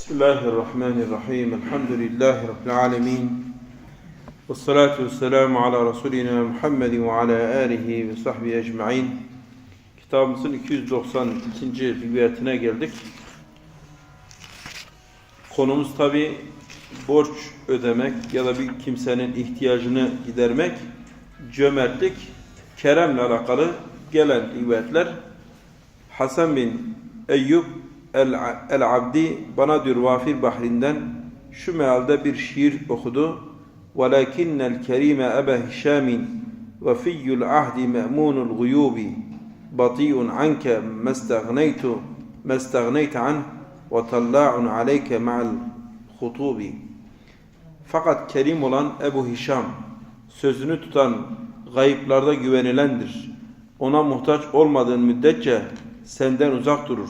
Bismillahirrahmanirrahim. Elhamdülillahi Rabbil alemin. Ve salatu ve selamu ala Resulina Muhammedin ve ala alihi ve sahbihi ecma'in. Kitabımızın 292. rivayetine geldik. Konumuz tabi borç ödemek ya da bir kimsenin ihtiyacını gidermek, cömertlik, keremle alakalı gelen rivayetler. Hasan bin Eyyub El-Abdi bana diyor Vafir Bahri'nden şu mealde bir şiir okudu. وَلَكِنَّ الْكَرِيمَ أَبَا هِشَامٍ وَفِيُّ الْعَهْدِ مَأْمُونُ الْغُيُوبِ بَطِيءٌ عَنْكَ مَا اسْتَغْنَيْتُ مَا اسْتَغْنَيْتَ عَنْهُ وَطَلَّاعٌ عَلَيْكَ مَعَ الْخُطُوبِ Fakat kerim olan Ebu Hişam, sözünü tutan, gayıplarda güvenilendir. Ona muhtaç olmadığın müddetçe senden uzak durur.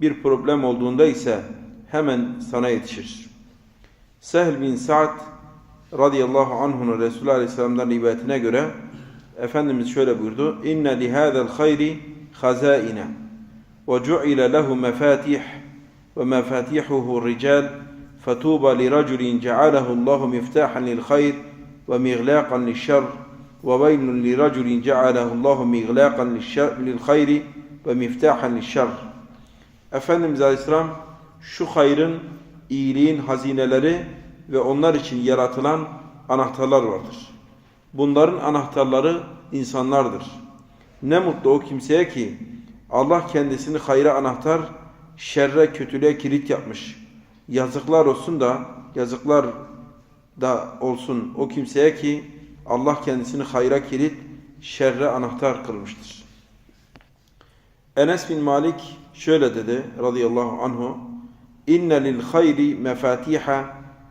Bir problem olduğunda ise hemen sana yetişir. Sehl bin Sa'd radıyallahu anh'un Resulü Aleyhisselam'dan rivayetine göre Efendimiz şöyle buyurdu. İnne lihâzel hayri hazaine ve cu'ile lehu mefatih ve mefatihuhu rical fetuba li raculin cealehu Allahu miftahan lil hayr ve miglaqan lil şer ve veylun li raculin cealehu Allahu miglaqan lil hayri ve miftahan lil şer Efendimiz Aleyhisselam şu hayrın, iyiliğin hazineleri ve onlar için yaratılan anahtarlar vardır. Bunların anahtarları insanlardır. Ne mutlu o kimseye ki Allah kendisini hayra anahtar, şerre kötülüğe kilit yapmış. Yazıklar olsun da, yazıklar da olsun o kimseye ki Allah kendisini hayra kilit, şerre anahtar kılmıştır. Enes bin Malik şöyle dedi radıyallahu anhu inne lil hayri mefatiha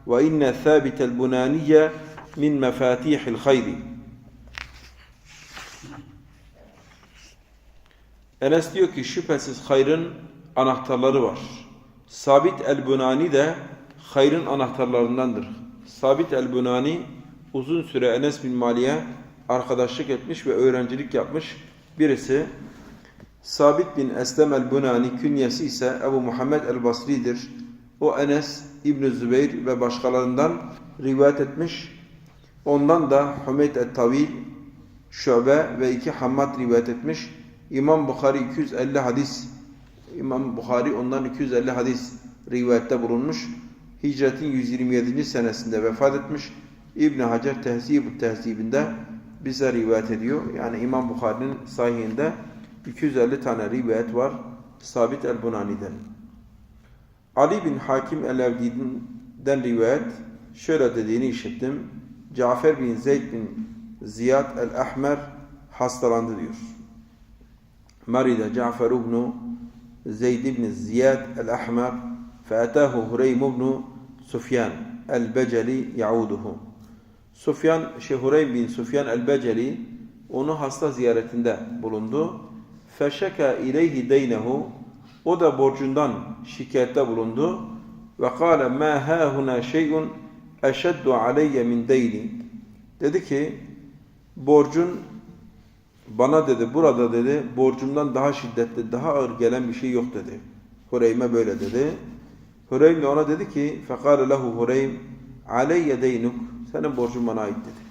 ve inne thabitel bunaniye min mefatihil hayri Enes diyor ki şüphesiz hayrın anahtarları var. Sabit el-Bunani de hayrın anahtarlarındandır. Sabit el-Bunani uzun süre Enes bin Mali'ye arkadaşlık etmiş ve öğrencilik yapmış birisi. Sabit bin Eslem el-Bunani künyesi ise Ebu Muhammed el-Basri'dir. O Enes İbn Zübeyir ve başkalarından rivayet etmiş. Ondan da Hümeyd el-Tavil, Şöbe ve iki Hammad rivayet etmiş. İmam Bukhari 250 hadis İmam Bukhari ondan 250 hadis rivayette bulunmuş. Hicretin 127. senesinde vefat etmiş. İbn Hacer Tehzib-ü Tehzibinde bize rivayet ediyor. Yani İmam Bukhari'nin sahihinde 250 tane rivayet var. Sabit el-Bunani'den. Ali bin Hakim el-Evdi'den rivayet şöyle dediğini işittim. Cafer bin Zeyd bin Ziyad el-Ahmer hastalandı diyor. Marida Cafer ibnu Zeyd ibn Ziyad el-Ahmer feetahu Hureym ibnu Sufyan el-Beceli yauduhu. Sufyan, Şehureym bin Sufyan el-Beceli onu hasta ziyaretinde bulundu Feşeka ileyhi deynehu o da borcundan şikayette bulundu. Ve kâle mâ hâhuna şey'un eşeddu aleyye min deyni. Dedi ki borcun bana dedi burada dedi borcumdan daha şiddetli daha ağır gelen bir şey yok dedi. Hureym'e böyle dedi. Hureym de ona dedi ki fekâle lehu Hureym aleyye deynuk senin borcun bana ait dedi.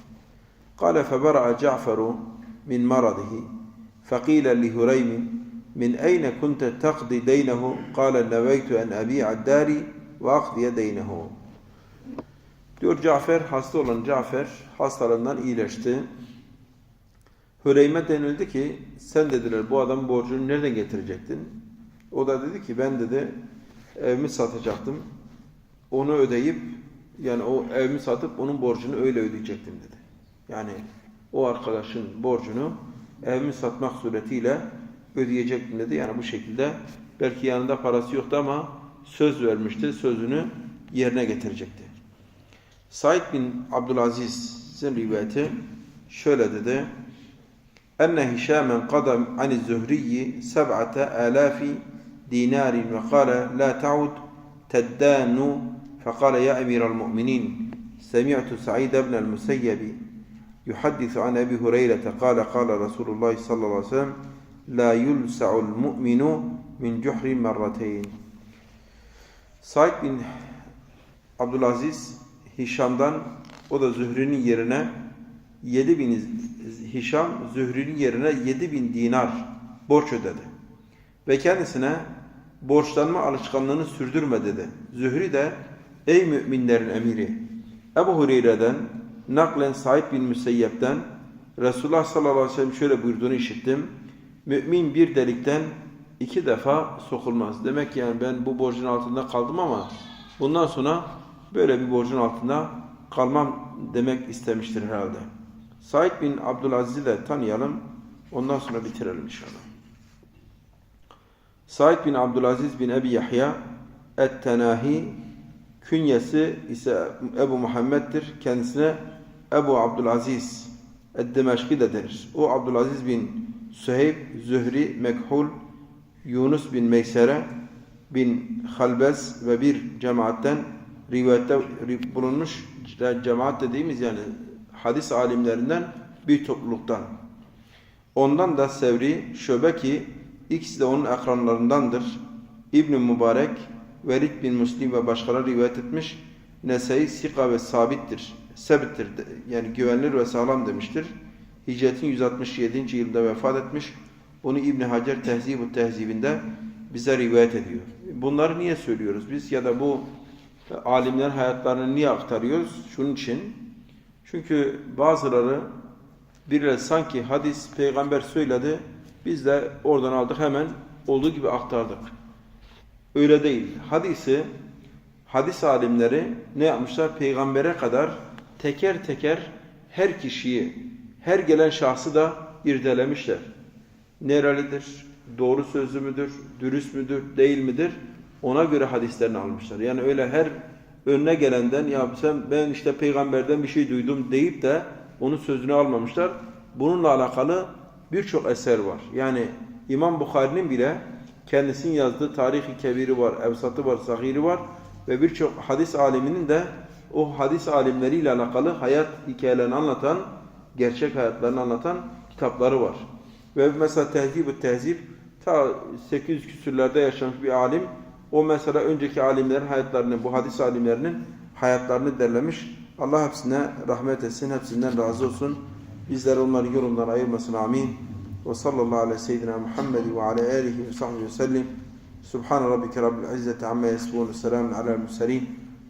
Kâle febera'a Ca'feru min maradihi فقيل لهريم من أين كنت تقضي دينه قال نويت أن أبيع الدار وأقضي دينه Diyor Cafer, hasta olan Cafer hastalığından iyileşti. Hüreyme denildi ki sen dediler bu adam borcunu nereden getirecektin? O da dedi ki ben dedi evimi satacaktım. Onu ödeyip yani o evimi satıp onun borcunu öyle ödeyecektim dedi. Yani o arkadaşın borcunu evimi satmak suretiyle ödeyecektim dedi. Yani bu şekilde belki yanında parası yoktu ama söz vermişti. Sözünü yerine getirecekti. Said bin Abdülaziz'in rivayeti şöyle dedi. Enne Hişamen kadam ani Zühriyi seb'ate alafi dinarin ve kâle la ta'ud teddânu fekâle ya emiral mu'minin. Semi'tu Sa'id ibn el-Museyyebi يحدث عن أبي هريرة قال قال رسول الله صلى الله عليه وسلم لا يلسع المؤمن min cuhri merrateyn. Said bin Abdülaziz Hişam'dan o da Zühri'nin yerine 7 bin Hişam Zühri'nin yerine 7 bin dinar borç ödedi. Ve kendisine borçlanma alışkanlığını sürdürme dedi. Zühri de ey müminlerin emiri Ebu Hureyre'den naklen Said bin Müseyyep'ten Resulullah sallallahu aleyhi ve sellem şöyle buyurduğunu işittim. Mümin bir delikten iki defa sokulmaz. Demek ki yani ben bu borcun altında kaldım ama bundan sonra böyle bir borcun altında kalmam demek istemiştir herhalde. Said bin Abdülaziz'i de tanıyalım. Ondan sonra bitirelim inşallah. Said bin Abdülaziz bin Ebi Yahya Et-Tenahi künyesi ise Ebu Muhammed'dir. Kendisine Ebu Abdülaziz Ed-Demeşki de denir. O Abdülaziz bin Süheyb, Zühri, Mekhul, Yunus bin Meysere bin Halbez ve bir cemaatten rivayette bulunmuş cemaat dediğimiz yani hadis alimlerinden bir topluluktan. Ondan da Sevri, Şöbeki ikisi de onun ekranlarındandır. İbn Mübarek, Velid bin Müslim ve başkaları rivayet etmiş. Nesai sika ve sabittir. Sebittir. Yani güvenilir ve sağlam demiştir. Hicretin 167. yılında vefat etmiş. Bunu İbn Hacer Tehzib-ü Tehzibinde bize rivayet ediyor. Bunları niye söylüyoruz biz ya da bu alimlerin hayatlarını niye aktarıyoruz? Şunun için. Çünkü bazıları birileri sanki hadis peygamber söyledi biz de oradan aldık hemen olduğu gibi aktardık. Öyle değil. Hadisi hadis alimleri ne yapmışlar? Peygambere kadar teker teker her kişiyi, her gelen şahsı da irdelemişler. Nerelidir? Doğru sözlü müdür? Dürüst müdür? Değil midir? Ona göre hadislerini almışlar. Yani öyle her önüne gelenden ya sen ben işte peygamberden bir şey duydum deyip de onun sözünü almamışlar. Bununla alakalı birçok eser var. Yani İmam Bukhari'nin bile kendisinin yazdığı tarihi kebiri var, evsatı var, sahiri var ve birçok hadis aliminin de o hadis alimleriyle alakalı hayat hikayelerini anlatan, gerçek hayatlarını anlatan kitapları var. Ve mesela Tehzib-ü Tehzib ta 800 küsürlerde yaşamış bir alim o mesela önceki alimlerin hayatlarını, bu hadis alimlerinin hayatlarını derlemiş. Allah hepsine rahmet etsin, hepsinden razı olsun. Bizler onların yolundan ayırmasın. Amin. Ve sallallahu aleyhi seyyidina Muhammed ve ala alihi ve sahbihi ve sellim. Subhan rabbike rabbil izzeti amma yasifun ve selamun alel murselin.